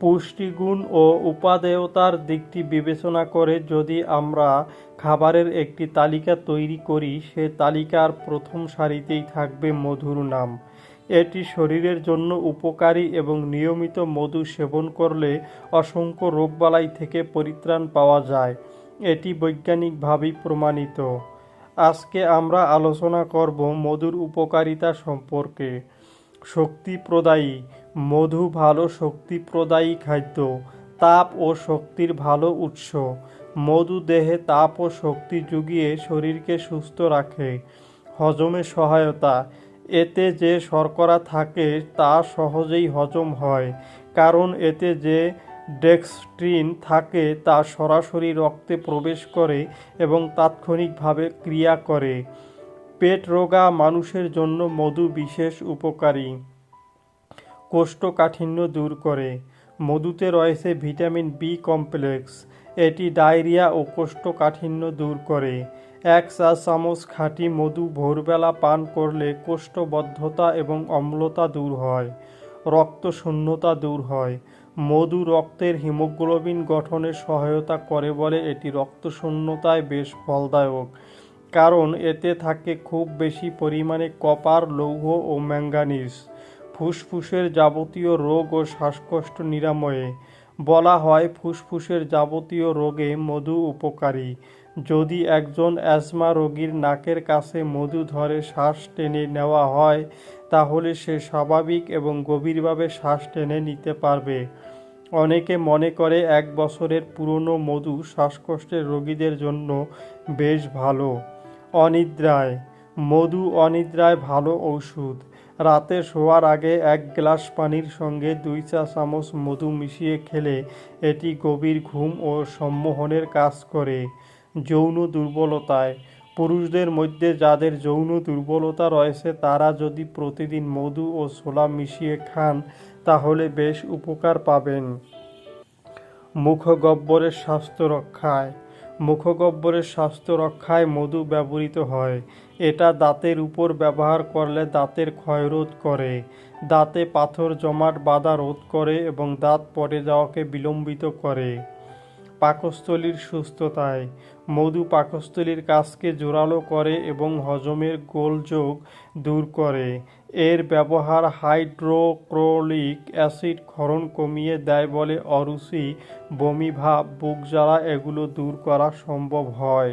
পুষ্টিগুণ ও উপাদেয়তার দিকটি বিবেচনা করে যদি আমরা খাবারের একটি তালিকা তৈরি করি, সে তালিকার প্রথম সারিতেই থাকবে মধুর নাম। এটি শরীরের জন্য উপকারী এবং নিয়মিত মধু সেবন করলে অসংখ্য রোগবালাই থেকে পরিত্রাণ পাওয়া যায়। এটি বৈজ্ঞানিকভাবেই প্রমাণিত। আজকে আমরা আলোচনা করব মধুর উপকারিতা সম্পর্কে। শক্তি প্রদায়ী। মধু ভালো শক্তি প্রদায়ী খাদ্য, তাপ ও শক্তির ভালো উৎস। মধু দেহে তাপ ও শক্তি জুগিয়ে শরীরকে সুস্থ রাখে, হজমে সহায়তা। এতে যে শর্করা থাকে তা সহজেই হজম হয়, কারণ এতে যে ডেক্সট্রিন থাকে তা সরাসরি রক্তে প্রবেশ করে এবং তাৎক্ষণিকভাবে ক্রিয়া করে। পেট রোগা মানুষের জন্য মধু বিশেষ উপকারী। কোষ্ঠকাঠিন্য দূর করে। মধুতে রয়েছে ভিটামিন বি কমপ্লেক্স। এটি ডায়রিয়া ও কোষ্ঠকাঠিন্য দূর করে। এক চা চামচ খাঁটি মধু ভোরবেলা পান করলে কোষ্ঠবদ্ধতা এবং অম্লতা দূর হয় রক্ত শূন্যতা দূর হয়। মধু রক্তের হিমোগ্লোবিন গঠনে সহায়তা করে বলে এটি রক্ত শূন্যতায় বেশ ফলদায়ক, কারণ এতে থাকে খুব বেশি পরিমাণে কপার, লৌহ ও ম্যাঙ্গানিজ। ফুসফুসের যাবতীয় রোগ ও শ্বাসকষ্ট নিরাময়ে। বলা হয় ফুসফুসের যাবতীয় রোগে মধু উপকারী। যদি একজন অ্যাজমা রোগীর নাকের কাছে মধু ধরে শ্বাস টেনে নেওয়া হয়, তাহলে সে স্বাভাবিক এবং গভীরভাবে শ্বাস টেনে নিতে পারবে। অনেকে মনে করে এক বছরের পুরনো মধু শ্বাসকষ্টের রোগীদের জন্য বেশ ভালো। অনিদ্রায়। মধু অনিদ্রায় ভালো ঔষধ। রাতে শোয়ার আগে এক গ্লাস পানির সঙ্গে দুই চা চামচ মধু মিশিয়ে খেলে এটি গভীর ঘুম ও সম্মোহনের কাজ করে। যৌন দুর্বলতায়। পুরুষদের মধ্যে যাদের যৌন দুর্বলতা রয়েছে, তারা যদি প্রতিদিন মধু ও ছোলা মিশিয়ে খান, তাহলে বেশ উপকার পাবেন। মুখগহ্বরের স্বাস্থ্য রক্ষায়। মুখগহ্বরের স্বাস্থ্য রক্ষায় মধু ব্যবহৃত হয়। এটা দাঁতের উপর ব্যবহার করলে দাঁতের ক্ষয়রোধ করে। দাঁতে পাথর জমাট বাঁধা রোধ করে এবং দাঁত পড়ে যাওয়াকে বিলম্বিত করে। পাকস্থলীর সুস্থতায়। মধু পাকস্থলীর কাজকে জোরালো করে এবং হজমের গোলযোগ দূর করে। এর ব্যবহার হাইড্রোক্রোলিক অ্যাসিড ক্ষরণ কমিয়ে দেয় বলে অরুচি বমিভাব বুক জ্বালা এগুলো দূর করা সম্ভব হয়।